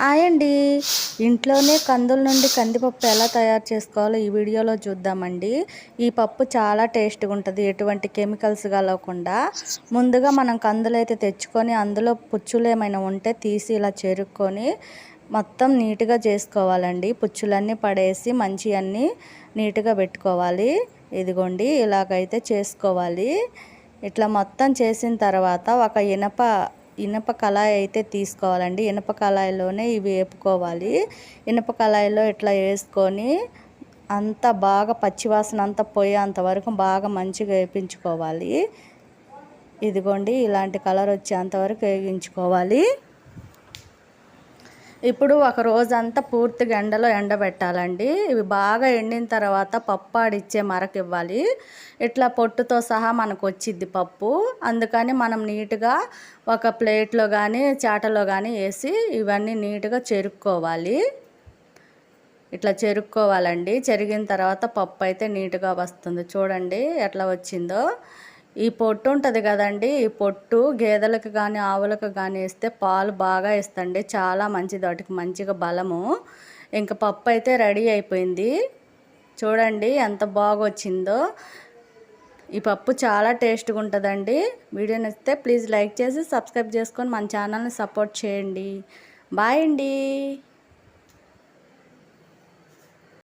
Hi అండి. ఇంట్లోనే కందుల నుండి కందిపప్పు ఎలా తయారు చేసుకోవాలో ఈ వీడియోలో చూద్దామండి. ఈ పప్పు చాలా టేస్ట్గా ఉంటుంది ఎటువంటి కెమికల్స్ కలవకుండా. ముందుగా మనం కందులు అయితే తెచ్చుకొని అందులో పుచ్చులు ఏమైనా ఉంటే తీసి ఇలా చేరుక్కొని మొత్తం నీట్గా చేసుకోవాలండి. పుచ్చులన్నీ పడేసి మంచి అన్నీ నీట్గా పెట్టుకోవాలి. ఇదిగోండి ఇలాగైతే చేసుకోవాలి. ఇట్లా మొత్తం చేసిన తర్వాత ఒక ఇనప ఇనప కళాయి అయితే తీసుకోవాలండి. ఇనప కళాయిలోనే ఇవి వేపుకోవాలి. ఇనప కళాయిలో ఇట్లా వేసుకొని అంత బాగా పచ్చివాసన అంతా పోయేంత వరకు బాగా మంచిగా వేపించుకోవాలి. ఇదిగోండి ఇలాంటి కలర్ వచ్చేంత వరకు వేయించుకోవాలి. ఇప్పుడు ఒక రోజంతా పూర్తిగా ఎండలో ఎండబెట్టాలండి. ఇవి బాగా ఎండిన తర్వాత పప్పు ఆడిచ్చే మరకు ఇవ్వాలి. ఇట్లా పొట్టుతో సహా మనకు వచ్చిద్ది పప్పు. అందుకని మనం నీట్గా ఒక ప్లేట్లో కానీ చాటలో కానీ వేసి ఇవన్నీ నీట్గా చెరుక్కోవాలి. ఇట్లా చెరుక్కోవాలండి. చెరిగిన తర్వాత పప్పు అయితే నీట్గా వస్తుంది. చూడండి ఎట్లా వచ్చిందో. ఈ పొట్టు ఉంటుంది కదండి ఈ పొట్టు గేదెలకు కానీ ఆవులకు కానీ వేస్తే పాలు బాగా ఇస్తండి చాలా మంచిది వాటికి మంచిగా బలము. ఇంకా పప్పు అయితే రెడీ అయిపోయింది. చూడండి ఎంత బాగా వచ్చిందో ఈ పప్పు చాలా టేస్ట్గా ఉంటుందండి. వీడియో నచ్చితే ప్లీజ్ లైక్ చేసి సబ్స్క్రైబ్ చేసుకొని మన ఛానల్ని సపోర్ట్ చేయండి. బాయ్ అండి.